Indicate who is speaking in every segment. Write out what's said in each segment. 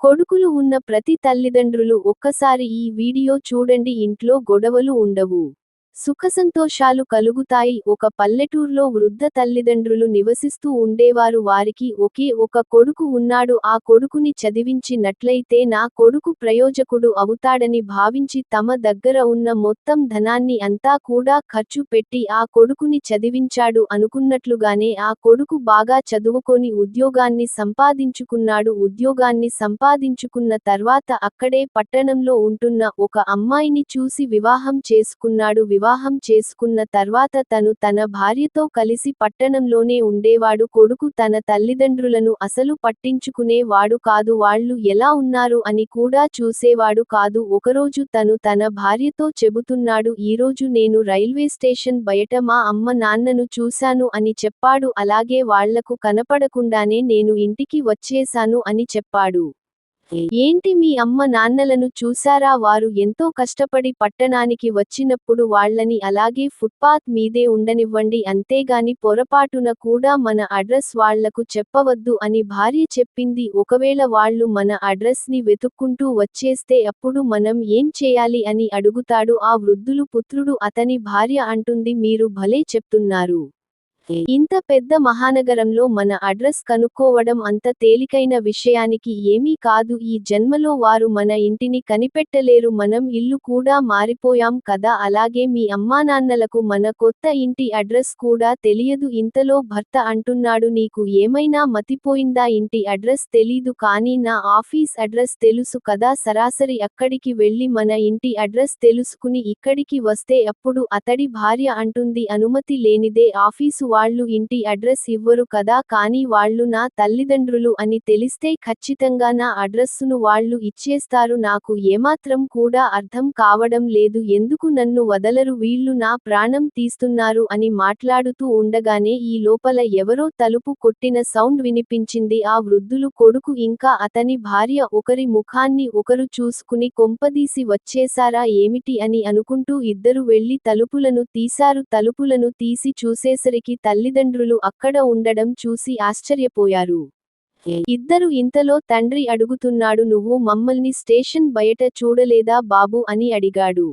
Speaker 1: కొడుకులు ఉన్న ప్రతి తల్లిదండ్రులు ఒక్కసారి ఈ వీడియో చూడండి. ఇంట్లో గొడవలు ఉండవు. సుఖసంతోషాలు కలుగుతాయి. ఒక పల్లెటూర్లో వృద్ధ తల్లిదండ్రులు నివసిస్తూ ఉండేవారు. వారికి ఒకే ఒక కొడుకు ఉన్నాడు. ఆ కొడుకుని చదివించినట్లయితే నా కొడుకు ప్రయోజకుడు అవుతాడని భావించి తమ దగ్గర ఉన్న మొత్తం ధనాన్ని అంతా కూడా ఖర్చు పెట్టి ఆ కొడుకుని చదివించాడు అనుకున్నట్లుగానే ఆ కొడుకు బాగా చదువుకొని ఉద్యోగాన్ని సంపాదించుకున్నాడు. ఉద్యోగాన్ని సంపాదించుకున్న తర్వాత అక్కడే పట్టణంలో ఉంటున్న ఒక అమ్మాయిని చూసి వివాహం చేసుకున్నాడు. వివాహం వివాహం చేసుకున్న తర్వాత తను తన భార్యతో కలిసి పట్టణంలోనే ఉండేవాడు. కొడుకు తన తల్లిదండ్రులను అసలు పట్టించుకునే వాడు కాదు. వాళ్ళు ఎలా ఉన్నారు అని కూడా చూసేవాడు కాదు. ఒకరోజు తను తన భార్యతో చెబుతున్నాడు ఈరోజు నేను రైల్వే స్టేషన్ బయట మా అమ్మ నాన్నను చూశాను అని చెప్పాడు. అలాగే వాళ్ళకు కనపడకుండానే నేను ఇంటికి వచ్చేశాను అని చెప్పాడు. ఏంటి మీ అమ్మ నాన్నలను చూశారా? వారు ఎంతో కష్టపడి పట్టణానికి వచ్చినప్పుడు వాళ్ళని అలాగే ఫుట్పాత్ మీదే ఉండనివ్వండి అంతేగాని పొరపాటున కూడా మన అడ్రస్ వాళ్ళకు చెప్పవద్దు అని భార్య చెప్పింది. ఒకవేళ వాళ్ళు మన అడ్రస్ని వెతుక్కుంటూ వచ్చేస్తే అప్పుడు మనం ఏం చేయాలి అని అడుగుతాడు. ఆ వృద్ధులు పుత్రుడు అతని భార్య అంటుంది మీరు భలే చెప్తున్నారు. ఇంత పెద్ద మహానగరంలో మన అడ్రస్ కనుక్కోవడం అంత తేలికైన విషయానికి ఏమీ కాదు. ఈ జన్మలో వారు మన ఇంటిని కనిపెట్టలేరు. మనం ఇల్లు కూడా మారిపోయాం కదా. అలాగే మీ అమ్మానాన్నలకు మన కొత్త ఇంటి అడ్రస్ కూడా తెలియదు. ఇంతలో భర్త అంటున్నాడు నీకు ఏమైనా మతిపోయిందా? ఇంటి అడ్రస్ తెలీదు కానీ నా ఆఫీస్ అడ్రస్ తెలుసు కదా. సరాసరి అక్కడికి వెళ్ళి మన ఇంటి అడ్రస్ తెలుసుకుని ఇక్కడికి వస్తే అప్పుడు అతడి భార్య అంటుంది అనుమతి లేనిదే ఆఫీసు వాళ్ళు ఇంటి అడ్రస్ ఇవ్వరు కదా కానీ వాళ్ళు నా తల్లిదండ్రులు అని తెలిస్తే ఖచ్చితంగా నా అడ్రస్సును వాళ్ళు ఇచ్చేస్తారు. నాకు ఏమాత్రం కూడా అర్థం కావడం లేదు. ఎందుకు నన్ను వదలరు? వీళ్ళు నా ప్రాణం తీస్తున్నారు అని మాట్లాడుతూ ఉండగానే ఈ లోపల ఎవరో తలుపు కొట్టిన సౌండ్ వినిపించింది. ఆ వృద్ధులు కొడుకు ఇంకా అతని భార్య ఒకరి ముఖాన్ని ఒకరు చూసుకుని కొంపదీసి వచ్చేశారా? ఏమిటి అని అనుకుంటూ ఇద్దరు వెళ్ళి తలుపులను తీశారు. తలుపులను తీసి చూసేసరికి తల్లిదండ్రులు అక్కడ ఉండడం చూసి ఆశ్చర్యపోయారు. ఇద్దరు ఇంతలో తండ్రి అడుగుతున్నాడు నువ్వు మమ్మల్ని స్టేషన్ బయట చూడలేదా బాబు? అని అడిగాడు.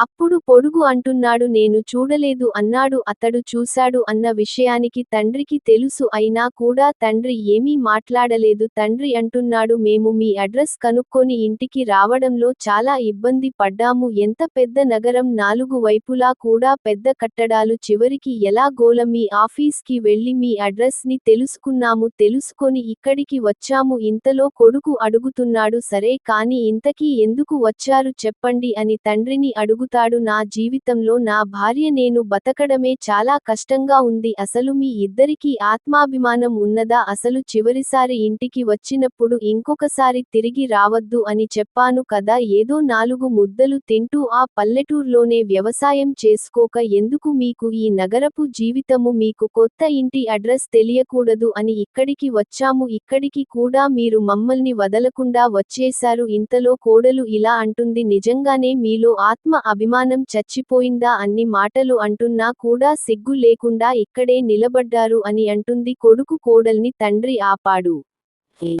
Speaker 1: అప్పుడు పొడుగు అంటున్నాడు నేను చూడలేదు అన్నాడు అతడు చూశాడు అన్న విషయానికి తండ్రికి తెలుసు అయినా కూడా తండ్రి ఏమీ మాట్లాడలేదు. తండ్రి అంటున్నాడు మేము మీ అడ్రస్ కనుక్కొని ఇంటికి రావడంలో చాలా ఇబ్బంది పడ్డాము. ఎంత పెద్ద నగరం నాలుగు వైపులా కూడా పెద్ద కట్టడాలు చివరికి ఎలా గోల మీ ఆఫీస్కి వెళ్ళి మీ అడ్రస్ని తెలుసుకున్నాము. తెలుసుకొని ఇక్కడికి వచ్చాము. ఇంతలో కొడుకు అడుగుతున్నాడు సరే కాని ఇంతకీ ఎందుకు వచ్చారు చెప్పండి అని తండ్రిని అడుగుతాడు నా జీవితంలో నా భార్య నేను బతకడమే చాలా కష్టంగా ఉంది. అసలు మీ ఇద్దరికీ ఆత్మాభిమానం ఉన్నదా? అసలు చివరిసారి ఇంటికి వచ్చినప్పుడు ఇంకొకసారి తిరిగి రావద్దు అని చెప్పాను కదా? ఏదో నాలుగు ముద్దలు తింటూ ఆ పల్లెటూర్లోనే వ్యవసాయం చేసుకోక ఎందుకు మీకు ఈ నగరపు జీవితము మీకు కొత్త ఇంటి అడ్రస్ తెలియకూడదు అని ఇక్కడికి వచ్చాము. ఇక్కడికి కూడా మీరు మమ్మల్ని వదలకుండా వచ్చేశారు. ఇంతలో కోడలు ఇలా అంటుంది నిజంగానే మీలో ఆత్మ అభిమానం చచ్చిపోయిందా అన్ని మాటలు అంటున్నా కూడా సిగ్గు లేకుండా ఇక్కడే నిలబడ్డారు అని అంటుంది కొడుకు కోడల్ని తండ్రి ఆపాడు.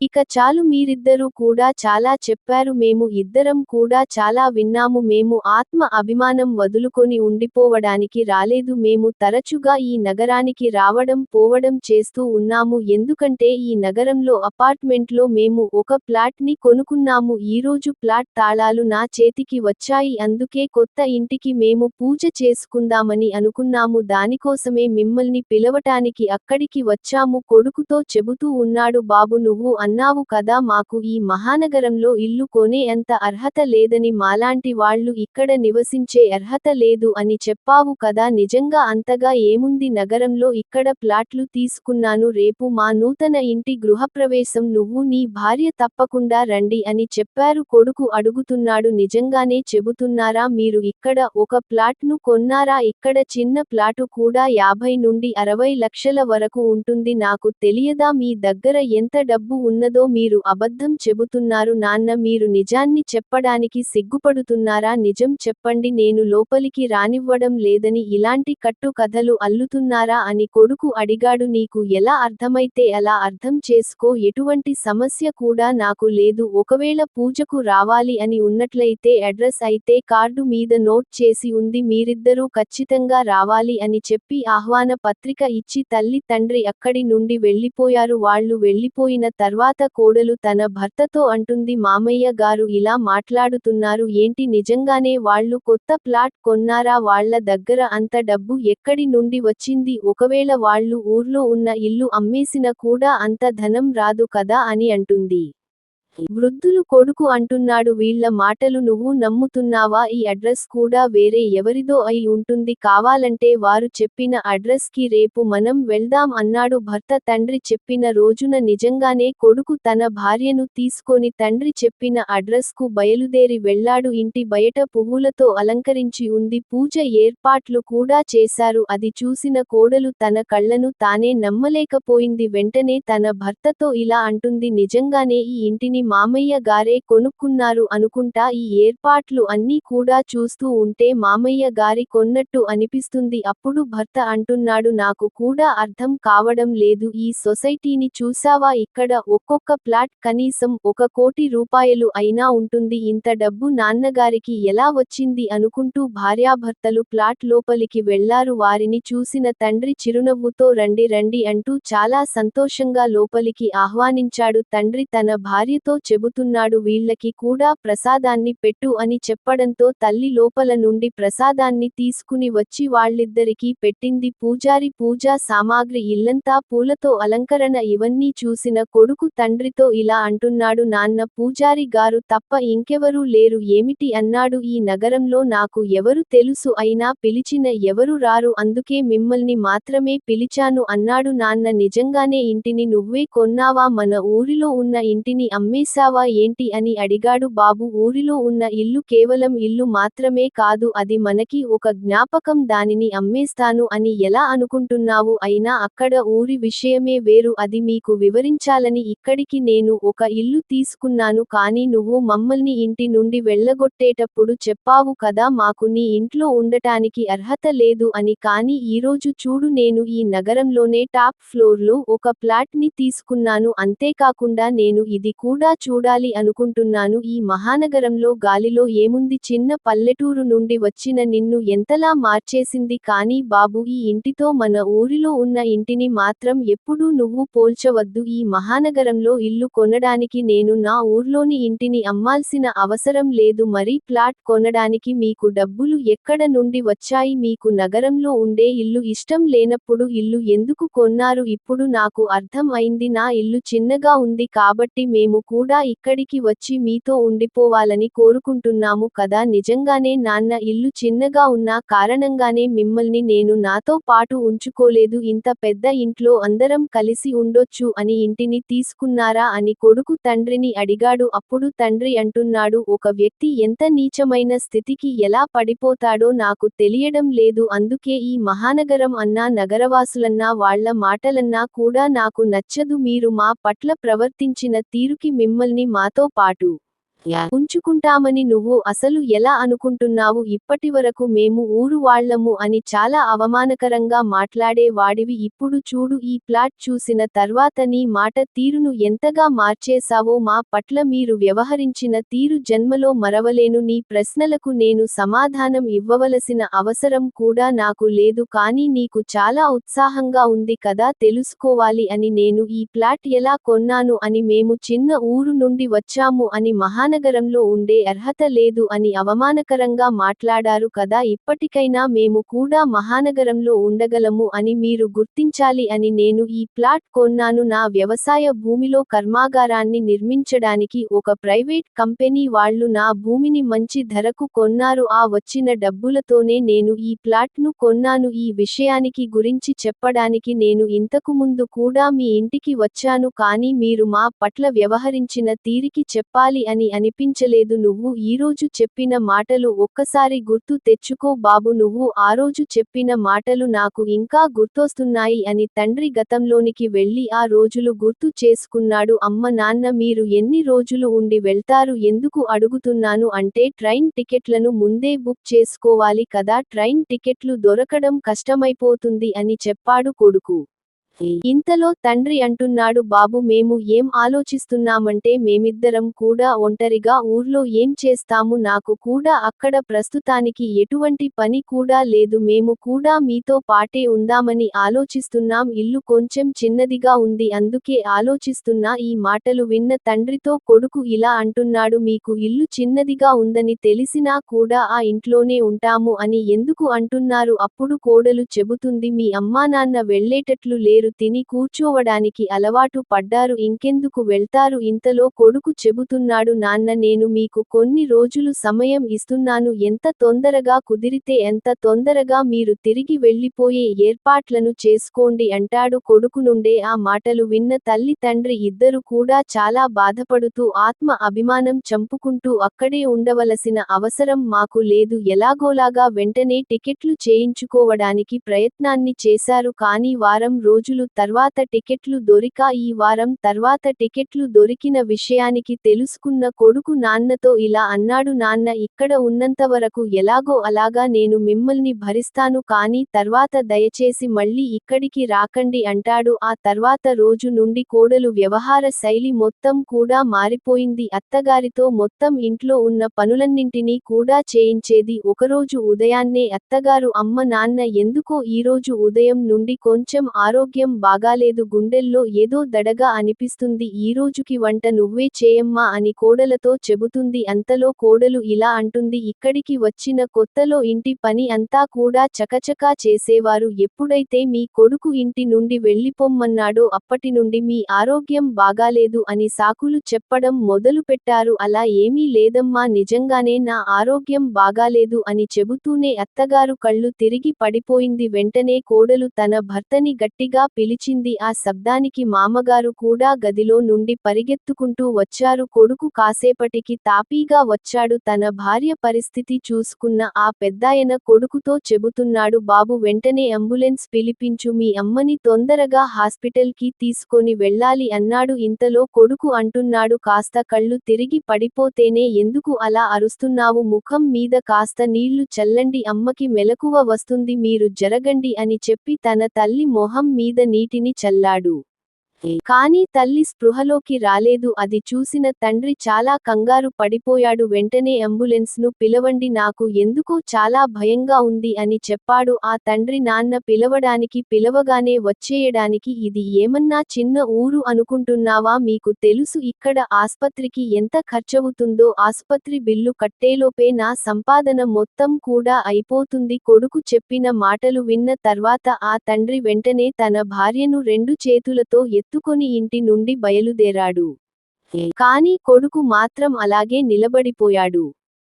Speaker 1: ఇక చాలు మీరిద్దరూ కూడా చాలా చెప్పారు మేము ఇద్దరం కూడా చాలా విన్నాము మేము ఆత్మ అభిమానం వదులుకొని ఉండిపోవడానికి రాలేదు మేము తరచుగా ఈ నగరానికి రావడం పోవడం చేస్తూ ఉన్నాము ఎందుకంటే ఈ నగరంలో అపార్ట్మెంట్లో మేము ఒక ప్లాట్ని కొనుక్కున్నాము ఈరోజు ప్లాట్ తాళాలు నా చేతికి వచ్చాయి అందుకే కొత్త ఇంటికి మేము పూజ చేసుకుందామని అనుకున్నాము దానికోసమే మిమ్మల్ని పిలవటానికి అక్కడికి వచ్చాము కొడుకుతో చెబుతూ ఉన్నాడు బాబు నువ్వు అన్నావు కదా మాకు ఈ మహానగరంలో ఇల్లు కొనే అంత అర్హత లేదని మాలాంటి వాళ్ళు ఇక్కడ నివసించే అర్హత లేదు అని చెప్పావు కదా నిజంగా అంతగా ఏముంది నగరంలో ఇక్కడ ప్లాట్లు తీసుకున్నాను రేపు మా నూతన ఇంటి గృహప్రవేశం నువ్వు నీ భార్య తప్పకుండా రండి అని చెప్పారు కొడుకు అడుగుతున్నాడు నిజంగానే చెబుతున్నారా మీరు ఇక్కడ ఒక ప్లాట్ను కొన్నారా ఇక్కడ చిన్న ప్లాటు కూడా యాభై నుండి అరవై లక్షల వరకు ఉంటుంది నాకు తెలియదా మీ దగ్గర ఎంత డబ్బు ఉన్నదో మీరు అబద్ధం చెబుతున్నారు నాన్న మీరు నిజాన్ని చెప్పడానికి సిగ్గుపడుతున్నారా? నిజం చెప్పండి నేను లోపలికి రానివ్వడం లేదని ఇలాంటి కట్టు కథలు అల్లుతున్నారా అని కొడుకు అడిగాడు. నీకు ఎలా అర్థమైతే అలా అర్థం చేసుకో ఎటువంటి సమస్య కూడా నాకు లేదు. ఒకవేళ పూజకు రావాలి అని ఉన్నట్లయితే అడ్రస్ అయితే కార్డు మీద నోట్ చేసి ఉంది. మీరిద్దరూ ఖచ్చితంగా రావాలి అని చెప్పి ఆహ్వాన పత్రిక ఇచ్చి తల్లి తండ్రి అక్కడి నుండి వెళ్ళిపోయారు వాళ్ళు వెళ్ళిపోయిన తర్వాత కోడలు తన భర్తతో అంటుంది మామయ్య గారు ఇలా మాట్లాడుతున్నారు ఏంటి నిజంగానే వాళ్ళు కొత్త ప్లాట్ కొన్నారా? వాళ్ళ దగ్గర అంత డబ్బు ఎక్కడి నుండి వచ్చింది? ఒకవేళ వాళ్ళు ఊర్లో ఉన్న ఇల్లు అమ్మేసిన కూడా అంత ధనం రాదు కదా? అని అంటుంది. వృద్ధులు కొడుకు అంటున్నాడు వీళ్ళ మాటలు నువ్వు నమ్ముతున్నావా? ఈ అడ్రస్ కూడా వేరే ఎవరిదో అయి ఉంటుంది. కావాలంటే వారు చెప్పిన అడ్రస్కి రేపు మనం వెళ్దాం అన్నాడు భర్త. తండ్రి చెప్పిన రోజున నిజంగానే కొడుకు తన భార్యను తీసుకొని తండ్రి చెప్పిన అడ్రస్కు బయలుదేరి వెళ్ళాడు ఇంటి బయట పువ్వులతో అలంకరించి ఉంది. పూజ ఏర్పాట్లు కూడా చేశారు. అది చూసిన కోడలు తన కళ్ళను తానే నమ్మలేకపోయింది. వెంటనే తన భర్తతో ఇలా అంటుంది నిజంగానే ఈ ఇంటిని మామయ్య గారే కొనుక్కున్నారు అనుకుంటా ఈ ఏర్పాట్లు అన్నీ కూడా చూస్తూ ఉంటే మామయ్య గారి కొన్నట్టు అనిపిస్తుంది. అప్పుడు భర్త అంటున్నాడు నాకు కూడా అర్థం కావడం లేదు. ఈ సొసైటీని చూసావా ఇక్కడ ఒక్కొక్క ప్లాట్ కనీసం ఒక కోటి రూపాయలు అయినా ఉంటుంది. ఇంత డబ్బు నాన్నగారికి ఎలా వచ్చింది? అనుకుంటూ భార్యాభర్తలు ప్లాట్ లోపలికి వెళ్ళారు. వారిని చూసిన తండ్రి చిరునవ్వుతో రండి రండి అంటూ చాలా సంతోషంగా లోపలికి ఆహ్వానించాడు. తండ్రి తన భార్యతో చెబుతున్నాడు వీళ్ళకి కూడా ప్రసాదాన్ని పెట్టు అని చెప్పడంతో తల్లి లోపల నుండి ప్రసాదాన్ని తీసుకుని వచ్చి వాళ్ళిద్దరికీ పెట్టింది పూజారి పూజా సామాగ్రి ఇల్లంతా పూలతో అలంకరణ ఇవన్నీ చూసిన కొడుకు తండ్రితో ఇలా అంటున్నాడు నాన్న పూజారి గారు తప్ప ఇంకెవరూ లేరు ఏమిటి? అన్నాడు ఈ నగరంలో నాకు ఎవరు తెలుసు అయినా పిలిచిన ఎవరు రారు అందుకే మిమ్మల్ని మాత్రమే పిలిచాను అన్నాడు నాన్న నిజంగానే ఇంటిని నువ్వే కొన్నావా? మన ఊరిలో ఉన్న ఇంటిని అమ్మేశావా ఏంటి అని అడిగాడు బాబు. ఊరిలో ఉన్న ఇల్లు కేవలం ఇల్లు మాత్రమే కాదు అది మనకి ఒక జ్ఞాపకం దానిని అమ్మేస్తాను అని ఎలా అనుకుంటున్నావు అయినా అక్కడ ఊరి విషయమే వేరు. అది మీకు వివరించాలని ఇక్కడికి నేను ఒక ఇల్లు తీసుకున్నాను. కానీ నువ్వు మమ్మల్ని ఇంటి నుండి వెళ్ళగొట్టేటప్పుడు చెప్పావు కదా మాకు నీ ఇంట్లో ఉండటానికి అర్హత లేదు అని. కానీ ఈరోజు చూడు నేను ఈ నగరంలోనే టాప్ ఫ్లోర్లో ఒక ఫ్లాట్ని తీసుకున్నాను. అంతేకాకుండా నేను ఇది కూడా చూడాలి అనుకుంటున్నాను? ఈ మహానగరంలో గాలిలో ఏముంది? చిన్న పల్లెటూరు నుండి వచ్చిన నిన్ను ఎంతలా మార్చేసింది? కానీ బాబు ఈ ఇంటితో మన ఊరిలో ఉన్న ఇంటిని మాత్రం ఎప్పుడూ నువ్వు పోల్చవద్దు. ఈ మహానగరంలో ఇల్లు కొనడానికి నేను నా ఊర్లోని ఇంటిని అమ్మాల్సిన అవసరం లేదు. మరీ ప్లాట్ కొనడానికి మీకు డబ్బులు ఎక్కడ నుండి వచ్చాయి? మీకు నగరంలో ఉండే ఇల్లు ఇష్టం లేనప్పుడు ఇల్లు ఎందుకు కొన్నారు? ఇప్పుడు నాకు అర్థం అయింది. నా ఇల్లు చిన్నగా ఉంది కాబట్టి మేము కూడా కూడా ఇక్కడికి వచ్చి మీతో ఉండిపోవాలని కోరుకుంటున్నాము కదా. నిజంగానే నాన్న ఇల్లు చిన్నగా ఉన్న కారణంగానే మిమ్మల్ని నేను నాతో పాటు ఉంచుకోలేదు. ఇంత పెద్ద ఇంట్లో అందరం కలిసి ఉండొచ్చు అని ఇంటిని తీసుకున్నారా అని కొడుకు తండ్రిని అడిగాడు. అప్పుడు తండ్రి అంటున్నాడు ఒక వ్యక్తి ఎంత నీచమైన స్థితికి ఎలా పడిపోతాడో నాకు తెలియడం లేదు. అందుకే ఈ మహానగరం అన్నా నగరవాసులన్నా వాళ్ళ మాటలన్నా కూడా నాకు నచ్చదు. మీరు మా పట్ల ప్రవర్తించిన తీరుకి మిమ్మల్ని మాతో పాటు ఉంచుకుంటామని నువ్వు అసలు ఎలా అనుకుంటున్నావు? ఇప్పటివరకు మేము ఊరు వాళ్ళము అని చాలా అవమానకరంగా మాట్లాడే వాడివి ఇప్పుడు చూడు ఈ ప్లాట్ చూసిన తర్వాత నీ మాట తీరును ఎంతగా మార్చేశావో మా పట్ల మీరు వ్యవహరించిన తీరు జన్మలో మరవలేను. నీ ప్రశ్నలకు నేను సమాధానం ఇవ్వవలసిన అవసరం కూడా నాకు లేదు కానీ నీకు చాలా ఉత్సాహంగా ఉంది కదా తెలుసుకోవాలి అని నేను ఈ ప్లాట్ ఎలా కొన్నాను అని మేము చిన్న ఊరు నుండి వచ్చాము అని మహానగరంలో ఉండే అర్హత లేదు అని అవమానకరంగా మాట్లాడారు కదా ఇప్పటికైనా మేము కూడా మహానగరంలో ఉండగలము అని మీరు గుర్తించాలి అని నేను ఈ ప్లాట్ కొన్నాను. నా వ్యవసాయ భూమిలో కర్మాగారాన్ని నిర్మించడానికి ఒక ప్రైవేట్ కంపెనీ వాళ్ళు నా భూమిని మంచి ధరకు కొన్నారు. ఆ వచ్చిన డబ్బులతోనే నేను ఈ ప్లాట్ను కొన్నాను. ఈ విషయానికి గురించి చెప్పడానికి నేను ఇంతకు ముందు కూడా మీ ఇంటికి వచ్చాను కానీ మీరు మా పట్ల వ్యవహరించిన తీరికి చెప్పాలి అని అనిపించలేదు నువ్వు ఈరోజు చెప్పిన మాటలు ఒక్కసారి గుర్తు తెచ్చుకో బాబు. నువ్వు ఆ రోజు చెప్పిన మాటలు నాకు ఇంకా గుర్తొస్తున్నాయి అని తండ్రి గతంలోనికి వెళ్ళి ఆ రోజులు గుర్తు చేసుకున్నాడు. అమ్మ నాన్న మీరు ఎన్ని రోజులు ఉండి వెళ్తారు? ఎందుకు అడుగుతున్నాను అంటే ట్రైన్ టికెట్లను ముందే బుక్ చేసుకోవాలి కదా. ట్రైన్ టికెట్లు దొరకడం కష్టమైపోతుంది అని చెప్పాడు కొడుకు. ఇంతలో తండ్రి అంటున్నాడు బాబు మేము ఏం ఆలోచిస్తున్నామంటే మేమిద్దరం కూడా ఒంటరిగా ఊర్లో ఏం చేస్తాము? నాకు కూడా అక్కడ ప్రస్తుతానికి ఎటువంటి పని కూడా లేదు. మేము కూడా మీతో పాటే ఉందామని ఆలోచిస్తున్నాం. ఇల్లు కొంచెం చిన్నదిగా ఉంది. అందుకే ఆలోచిస్తున్నా. ఈ మాటలు విన్న తండ్రితో కొడుకు ఇలా అంటున్నాడు మీకు ఇల్లు చిన్నదిగా ఉందని తెలిసినా కూడా ఆ ఇంట్లోనే ఉంటాము అని ఎందుకు అంటున్నారు? అప్పుడు కోడలు చెబుతుంది మీ అమ్మానాన్న వెళ్ళేటట్లు లేరు. తిని కూర్చోవడానికి అలవాటు పడ్డారు. ఇంకెందుకు వెళ్తారు? ఇంతలో కొడుకు చెబుతున్నాడు నాన్న నేను మీకు కొన్ని రోజులు సమయం ఇస్తున్నాను. ఎంత తొందరగా కుదిరితే ఎంత తొందరగా మీరు తిరిగి వెళ్ళిపోయే ఏర్పాట్లను చేసుకోండి అంటాడు కొడుకు నుండే. ఆ మాటలు విన్న తల్లి తండ్రి ఇద్దరు కూడా చాలా బాధపడుతూ ఆత్మ అభిమానం చంపుకుంటూ అక్కడే ఉండవలసిన అవసరం మాకు లేదు. ఎలాగోలాగా వెంటనే టికెట్లు చేయించుకోవడానికి ప్రయత్నాన్ని చేశారు. కానీ వారం రోజు రోజులు తర్వాత టికెట్లు దొరికా ఈ వారం తర్వాత టికెట్లు దొరికిన విషయానికి తెలుసుకున్న కొడుకు నాన్నతో ఇలా అన్నాడు నాన్న ఇక్కడ ఉన్నంతవరకు ఎలాగో అలాగా నేను మిమ్మల్ని భరిస్తాను కానీ తర్వాత దయచేసి మళ్ళీ ఇక్కడికి రాకండి అంటాడు. ఆ తర్వాత రోజు నుండి కోడలు వ్యవహార శైలి మొత్తం కూడా మారిపోయింది. అత్తగారితో మొత్తం ఇంట్లో ఉన్న పనులన్నింటినీ కూడా చేయించేది ఒకరోజు ఉదయాన్నే అత్తగారు అమ్మ నాన్న ఎందుకో ఈరోజు ఉదయం నుండి కొంచెం ఆరోగ్య బాగాలేదు గుండెల్లో ఏదో దడగా అనిపిస్తుంది. ఈరోజుకి వంట నువ్వే చేయమ్మా అని కోడలతో చెబుతుంది. అంతలో కోడలు ఇలా అంటుంది ఇక్కడికి వచ్చిన కొత్తలో ఇంటి పని అంతా కూడా చకచకా చేసేవారు. ఎప్పుడైతే మీ కొడుకు ఇంటి నుండి వెళ్ళిపోమ్మన్నాడో అప్పటి నుండి మీ ఆరోగ్యం బాగాలేదు అని సాకులు చెప్పడం మొదలుపెట్టారు అలా ఏమీ లేదమ్మా నిజంగానే నా ఆరోగ్యం బాగాలేదు అని చెబుతూనే అత్తగారు కళ్ళు తిరిగి పడిపోయింది. వెంటనే కోడలు తన భర్తని గట్టిగా పిలిచింది. ఆ శబ్దానికి మామగారు కూడా గదిలో నుండి పరిగెత్తుకుంటూ వచ్చారు. కొడుకు కాసేపటికి తాపీగా వచ్చాడు. తన భార్య పరిస్థితి చూసుకున్న ఆ పెద్దాయన కొడుకుతో చెబుతున్నాడు. బాబు వెంటనే అంబులెన్స్ పిలిపించు. మీ అమ్మని తొందరగా హాస్పిటల్కి తీసుకొని వెళ్ళాలి అన్నాడు. ఇంతలో కొడుకు అంటున్నాడు. కాస్త కళ్ళు తిరిగి పడిపోతేనే ఎందుకు అలా అరుస్తున్నావు? ముఖం మీద కాస్త నీళ్ళు చల్లండి. అమ్మకి మెలకువ వస్తుంది. మీరు జరగండి అని చెప్పి తన తల్లి మొహం మీద నీటిని చల్లాడు. కానీ తల్లి స్పృహలోకి రాలేదు. అది చూసిన తండ్రి చాలా కంగారు పడిపోయాడు. వెంటనే అంబులెన్స్ను పిలవండి నాకు ఎందుకో చాలా భయంగా ఉంది అని చెప్పాడు. ఆ తండ్రి నాన్న పిలవడానికి పిలవగానే వచ్చేయడానికి ఇది ఏమన్నా చిన్న ఊరు అనుకుంటున్నావా? మీకు తెలుసు ఇక్కడ ఆస్పత్రికి ఎంత ఖర్చవుతుందో. ఆసుపత్రి బిల్లు కట్టేలోపే నా సంపాదన మొత్తం కూడా అయిపోతుంది. కొడుకు చెప్పిన మాటలు విన్న తర్వాత ఆ తండ్రి వెంటనే తన భార్యను రెండు చేతులతో ఎత్తుకొని ఇంటి నుండి బయలుదేరాడు. కాని కొడుకు మాత్రం అలాగే నిలబడిపోయాడు.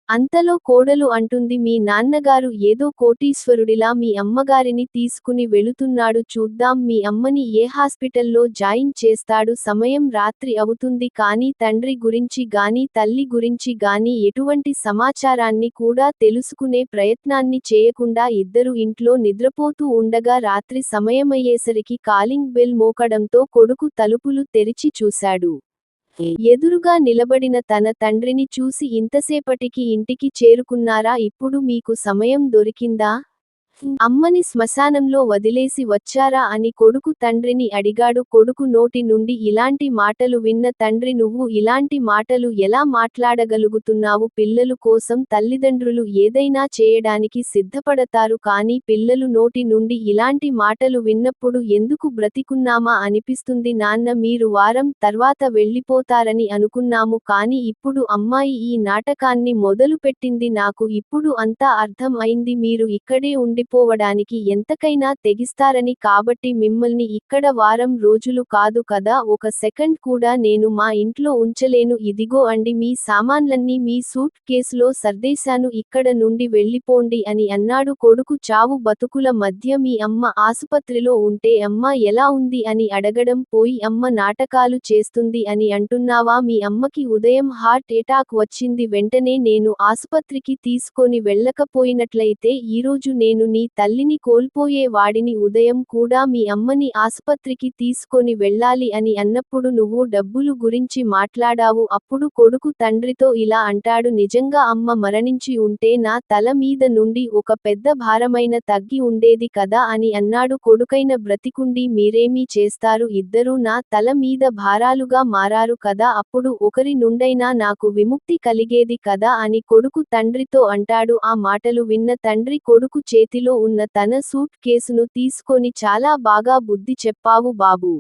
Speaker 1: అంతలో కోడలు అంటుంది మీ నాన్నగారు ఏదో కోటీశ్వరుడిలా మీ అమ్మగారిని తీసుకుని వెళుతున్నాడు. చూద్దాం మీ అమ్మని ఏ హాస్పిటల్లో జాయిన్ చేస్తాడు. సమయం రాత్రి అవుతుంది కానీ తండ్రి గురించి గాని తల్లి గురించి గాని ఎటువంటి సమాచారాన్ని కూడా తెలుసుకునే ప్రయత్నాన్ని చేయకుండా ఇద్దరు ఇంట్లో నిద్రపోతూ ఉండగా రాత్రి సమయమయ్యేసరికి కాలింగ్ బెల్ మోకడంతో కొడుకు తలుపులు తెరిచి చూశాడు. ఎదురుగా నిలబడిన తన తండ్రిని చూసి ఇంతసేపటికి ఇంటికి చేరుకున్నారా? ఇప్పుడు మీకు సమయం దొరికిందా? అమ్మని శ్మశానంలో వదిలేసి వచ్చారా అని కొడుకు తండ్రిని అడిగాడు. కొడుకు నోటి నుండి ఇలాంటి మాటలు విన్న తండ్రి నువ్వు ఇలాంటి మాటలు ఎలా మాట్లాడగలుగుతున్నావు? పిల్లలు కోసం తల్లిదండ్రులు ఏదైనా చేయడానికి సిద్ధపడతారు కానీ పిల్లలు నోటి నుండి ఇలాంటి మాటలు విన్నప్పుడు ఎందుకు బ్రతికున్నామా అనిపిస్తుంది. నాన్న మీరు వారం తర్వాత వెళ్ళిపోతారని అనుకున్నాము కానీ ఇప్పుడు అమ్మాయి ఈ నాటకాన్ని మొదలుపెట్టింది నాకు ఇప్పుడు అంతా అర్థం అయింది. మీరు ఇక్కడే ఉండి వెళ్ళిపోవడానికి ఎంతకైనా తెగిస్తారని కాబట్టి మిమ్మల్ని ఇక్కడ వారం రోజులు కాదు కదా ఒక సెకండ్ కూడా నేను మా ఇంట్లో ఉంచలేను. ఇదిగో అండి మీ సామాన్లన్నీ మీ సూట్ కేసులో సర్దేశాను ఇక్కడ నుండి వెళ్ళిపోండి అని అన్నాడు కొడుకు చావు బతుకుల మధ్య. మీ అమ్మ ఆసుపత్రిలో ఉంటే అమ్మ ఎలా ఉంది? అని అడగడం పోయి అమ్మ నాటకాలు చేస్తుంది అని అంటున్నావా? మీ అమ్మకి ఉదయం హార్ట్ ఎటాక్ వచ్చింది వెంటనే నేను ఆసుపత్రికి తీసుకొని వెళ్ళకపోయినట్లయితే ఈరోజు నేను నీ తల్లిని కోల్పోయే వాడిని ఉదయం కూడా మీ అమ్మని ఆసుపత్రికి తీసుకొని వెళ్ళాలి అని అన్నప్పుడు నువ్వు డబ్బులు గురించి మాట్లాడావు అప్పుడు కొడుకు తండ్రితో ఇలా అంటాడు నిజంగా అమ్మ మరణించి ఉంటే నా తల మీద నుండి ఒక పెద్ద భారమైన తగ్గి ఉండేది కదా అని అన్నాడు. కొడుకైన బ్రతికుండి మీరేమీ చేస్తారు? ఇద్దరూ నా తల మీద భారాలుగా మారారు కదా అప్పుడు ఒకరి నుండైనా నాకు విముక్తి కలిగేది కదా అని కొడుకు తండ్రితో అంటాడు. ఆ మాటలు విన్న తండ్రి కొడుకు చేతిలో ఉన్న తన సూట్ కేసును తీసుకొని చాలా బాగా బుద్ధి చెప్పావు బాబు.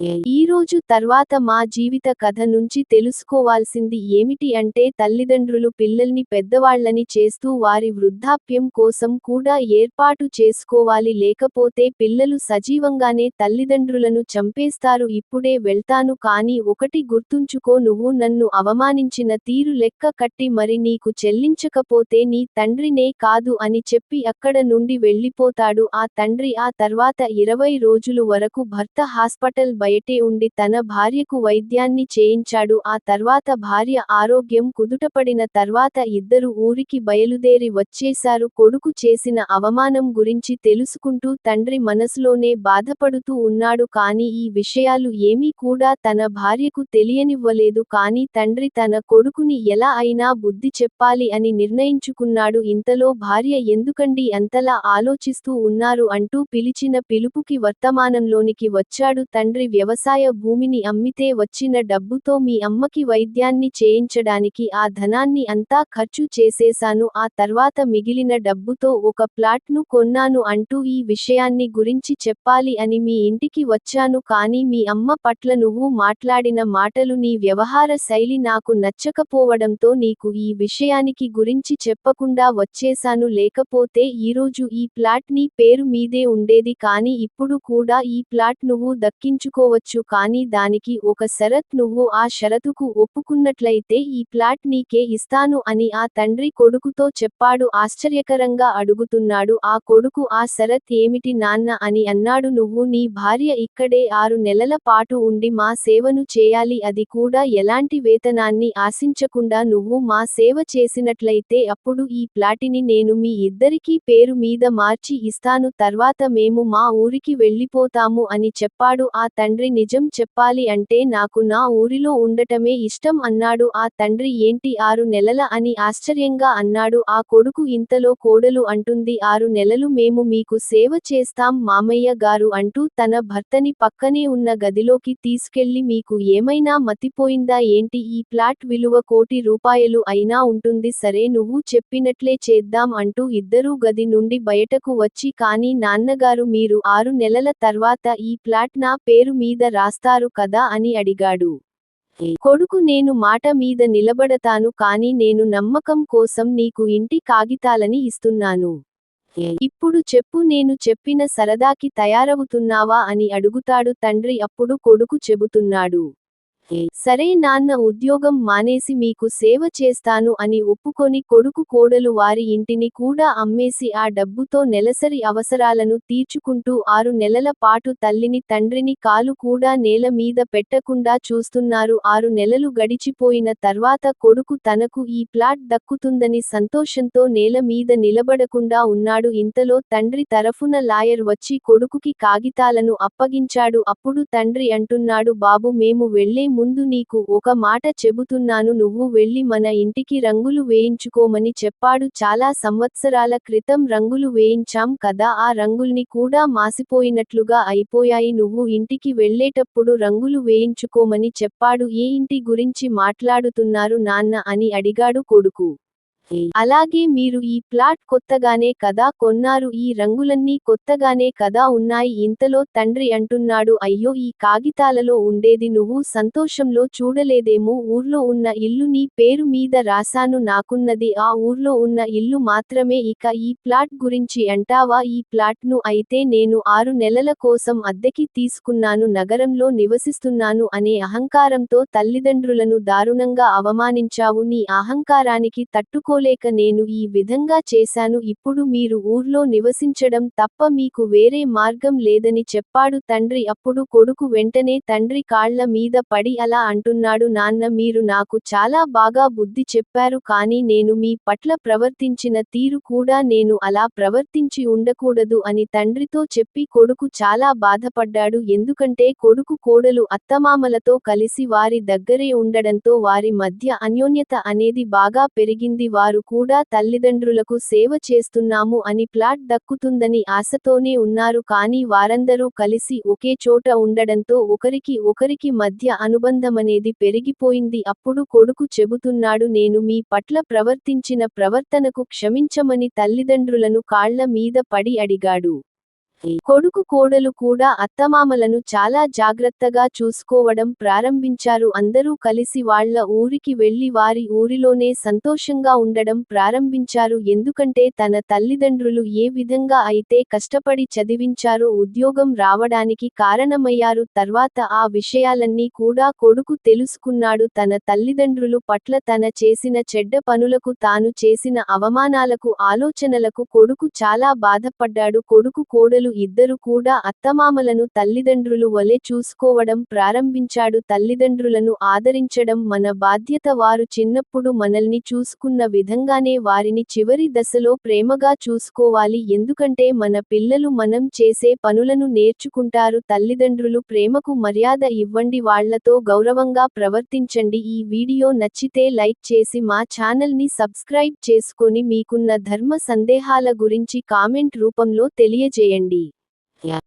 Speaker 1: ఈ రోజు తర్వాత మా జీవిత కథ నుంచి తెలుసుకోవాల్సింది ఏమిటి అంటే తల్లిదండ్రులు పిల్లల్ని పెద్దవాళ్ళని చేస్తూ వారి వృద్ధాప్యం కోసం కూడా ఏర్పాటు చేసుకోవాలి లేకపోతే పిల్లలు సజీవంగానే తల్లిదండ్రులను చంపేస్తారు. ఇప్పుడే వెళ్తాను కానీ ఒకటి గుర్తుంచుకో నువ్వు నన్ను అవమానించిన తీరు లెక్క కట్టి మరి నీకు చెల్లించకపోతే నీ తండ్రినే కాదు అని చెప్పి అక్కడ నుండి వెళ్ళిపోతాడు. ఆ తండ్రి ఆ తర్వాత ఇరవై రోజులు వరకు భర్త హాస్పిటల్ బయట ఉండి తన భార్యకు వైద్యాన్ని చేయించాడు. ఆ తర్వాత భార్య ఆరోగ్యం కుదుటపడిన తర్వాత ఇద్దరు ఊరికి బయలుదేరి వచ్చేశారు. కొడుకు చేసిన అవమానం గురించి తెలుసుకుంటూ తండ్రి మనసులోనే బాధపడుతూ ఉన్నాడు. కానీ ఈ విషయాలు ఏమీ కూడా తన భార్యకు తెలియనివ్వలేదు. కానీ తండ్రి తన కొడుకుని ఎలా అయినా బుద్ధి చెప్పాలి అని నిర్ణయించుకున్నాడు. ఇంతలో భార్య ఎందుకండి అంతలా ఆలోచిస్తూ ఉన్నారు అంటూ పిలిచిన పిలుపుకి వర్తమానంలోనికి వచ్చాడు. తండ్రి వ్యవసాయ భూమిని అమ్మితే వచ్చిన డబ్బుతో మీ అమ్మకి వైద్యాన్ని చేయించడానికి ఆ ధనాన్ని అంతా ఖర్చు చేసేశాను. ఆ తర్వాత మిగిలిన డబ్బుతో ఒక ప్లాట్ను కొన్నాను అంటూ ఈ విషయాన్ని గురించి చెప్పాలి అని మీ ఇంటికి వచ్చాను. కానీ మీ అమ్మ పట్ల నువ్వు మాట్లాడిన మాటలు నీ వ్యవహార శైలి నాకు నచ్చకపోవడంతో నీకు ఈ విషయానికి గురించి చెప్పకుండా వచ్చేశాను. లేకపోతే ఈరోజు ఈ ప్లాట్ నీ పేరు మీదే ఉండేది. కానీ ఇప్పుడు కూడా ఈ ప్లాట్ నువ్వు దక్కించుకో దక్కించుకోవచ్చు కానీ దానికి ఒక షరత్ నువ్వు ఆ షరతుకు ఒప్పుకున్నట్లయితే ఈ ప్లాట్ నీకే ఇస్తాను అని ఆ తండ్రి కొడుకుతో చెప్పాడు. ఆశ్చర్యకరంగా అడుగుతున్నాడు. ఆ కొడుకు ఆ షరత్ ఏమిటి నాన్న అని అన్నాడు. నువ్వు నీ భార్య ఇక్కడే ఆరు నెలల పాటు ఉండి మా సేవను చేయాలి. అది కూడా ఎలాంటి వేతనాన్ని ఆశించకుండా నువ్వు మా సేవ చేసినట్లయితే అప్పుడు ఈ ప్లాటిని నేను మీ ఇద్దరికీ పేరు మీద మార్చి ఇస్తాను. తర్వాత మేము మా ఊరికి వెళ్ళిపోతాము అని చెప్పాడు. ఆ తండ్రి నిజం చెప్పాలి అంటే నాకు నా ఊరిలో ఉండటమే ఇష్టం అన్నాడు. ఆ తండ్రి ఏంటి ఆరు నెలల అని ఆశ్చర్యంగా అన్నాడు. ఆ కొడుకు ఇంతలో కోడలు అంటుంది. ఆరు నెలలు మేము మీకు సేవ చేస్తాం మామయ్య గారు అంటూ తన భర్తని పక్కనే ఉన్న గదిలోకి తీసుకెళ్ళి మీకు ఏమైనా మతిపోయిందా ఏంటి? ఈ ప్లాట్ విలువ కోటి రూపాయలు అయినా ఉంటుంది. సరే నువ్వు చెప్పినట్లే చేద్దాం అంటూ ఇద్దరూ గది నుండి బయటకు వచ్చి కానీ నాన్నగారు మీరు ఆరు నెలల తర్వాత ఈ ప్లాట్ నా పేరు మీద రాస్తారు కదా అని అడిగాడు. కొడుకు నేను మాట మీద నిలబడతాను కానీ నేను నమ్మకం కోసం నీకు ఇంటి కాగితాలని ఇస్తున్నాను. ఇప్పుడు చెప్పు నేను చెప్పిన సరదాకి తయారవుతున్నావా అని అడుగుతాడు తండ్రి అప్పుడు కొడుకు చెబుతున్నాడు. సరే నాన్న ఉద్యోగం మానేసి మీకు సేవ చేస్తాను అని ఒప్పుకొని కొడుకు కోడలు వారి ఇంటిని కూడా అమ్మేసి ఆ డబ్బుతో నెలసరి అవసరాలను తీర్చుకుంటూ ఆరు నెలల పాటు తల్లిని తండ్రిని కాలు కూడా నేల మీద పెట్టకుండా చూస్తున్నారు. ఆరు నెలలు గడిచిపోయిన తర్వాత కొడుకు తనకు ఈ ప్లాట్ దక్కుతుందని సంతోషంతో నేల మీద నిలబడకుండా ఉన్నాడు. ఇంతలో తండ్రి తరఫున లాయర్ వచ్చి కొడుకుకి కాగితాలను అప్పగించాడు. అప్పుడు తండ్రి అంటున్నాడు బాబు మేము వెళ్ళే ముందు నీకు ఒక మాట చెబుతున్నాను. నువ్వు వెళ్ళి మన ఇంటికి రంగులు వేయించుకోమని చెప్పాడు. చాలా సంవత్సరాల క్రితం రంగులు వేయించాం కదా ఆ రంగుల్ని కూడా మాసిపోయినట్లుగా అయిపోయాయి. నువ్వు ఇంటికి వెళ్ళేటప్పుడు రంగులు వేయించుకోమని చెప్పాడు. ఏ ఇంటి గురించి మాట్లాడుతున్నారు నాన్న అని అడిగాడు కొడుకు. అలాగే మీరు ఈ ప్లాట్ కొత్తగానే కదా కొన్నారు ఈ రంగులన్నీ కొత్తగానే కదా ఉన్నాయి ఇంతలో తండ్రి అంటున్నాడు అయ్యో ఈ కాగితాలలో ఉండేది నువ్వు సంతోషంలో చూడలేదేమో ఊర్లో ఉన్న ఇల్లు నీ పేరు మీద రాశాను నాకున్నది ఆ ఊర్లో ఉన్న ఇల్లు మాత్రమే ఇక ఈ ప్లాట్ గురించి అంటావా? ఈ ప్లాట్ను అయితే నేను ఆరు నెలల కోసం అద్దెకి తీసుకున్నాను నగరంలో నివసిస్తున్నాను అనే అహంకారంతో తల్లిదండ్రులను దారుణంగా అవమానించావు నీ అహంకారానికి తట్టుకో తట్టుకోలేక నేను ఈ విధంగా చేశాను. ఇప్పుడు మీరు ఊర్లో నివసించడం తప్ప మీకు వేరే మార్గం లేదని చెప్పాడు తండ్రి. అప్పుడు కొడుకు వెంటనే తండ్రి కాళ్ళ మీద పడి అలా అంటున్నాడు నాన్న మీరు నాకు చాలా బాగా బుద్ధి చెప్పారు కానీ నేను మీ పట్ల ప్రవర్తించిన తీరు కూడా నేను అలా ప్రవర్తించి ఉండకూడదు అని తండ్రితో చెప్పి కొడుకు చాలా బాధపడ్డాడు. ఎందుకంటే కొడుకు కోడలు అత్తమామలతో కలిసి వారి దగ్గరే ఉండడంతో వారి మధ్య అన్యోన్యత అనేది బాగా పెరిగింది. వారు వారు కూడా తల్లిదండ్రులకు సేవ చేస్తున్నాము అని ప్లాట్ దక్కుతుందని ఆశతోనే ఉన్నారు కానీ వారందరూ కలిసి ఒకే చోట ఉండడంతో ఒకరికి ఒకరికి మధ్య అనుబంధమనేది పెరిగిపోయింది. అప్పుడు కొడుకు చెబుతున్నాడు నేను మీ పట్ల ప్రవర్తించిన ప్రవర్తనకు క్షమించమని తల్లిదండ్రులను కాళ్ళ మీద పడి అడిగాడు. కొడుకు కోడలు కూడా అత్తమామలను చాలా జాగ్రత్తగా చూసుకోవడం ప్రారంభించారు. అందరూ కలిసి వాళ్ళ ఊరికి వెళ్ళి వారి ఊరిలోనే సంతోషంగా ఉండడం ప్రారంభించారు. ఎందుకంటే తన తల్లిదండ్రులు ఏ విధంగా అయితే కష్టపడి చదివించారో ఉద్యోగం రావడానికి కారణమయ్యారు. తర్వాత ఆ విషయాలన్నీ కూడా కొడుకు తెలుసుకున్నాడు. తన తల్లిదండ్రులు పట్ల తన చేసిన చెడ్డ పనులకు తాను చేసిన అవమానాలకు ఆలోచనలకు కొడుకు చాలా బాధపడ్డాడు. కొడుకు కోడలు ఇద్దరు కూడా అత్తమామలను తల్లిదండ్రులు వలె చూసుకోవడం ప్రారంభించాడు. తల్లిదండ్రులను ఆదరించడం మన బాధ్యత. వారు చిన్నప్పుడు మనల్ని చూసుకున్న విధంగానే వారిని చివరి దశలో ప్రేమగా చూసుకోవాలి. ఎందుకంటే మన పిల్లలు మనం చేసే పనులను నేర్చుకుంటారు. తల్లిదండ్రులు ప్రేమకు మర్యాద ఇవ్వండి. వాళ్ళతో గౌరవంగా ప్రవర్తించండి. ఈ వీడియో నచ్చితే లైక్ చేసి మా ఛానల్ని సబ్స్క్రైబ్ చేసుకొని మీకున్న ధర్మ సందేహాల గురించి కామెంట్ రూపంలో తెలియజేయండి. や、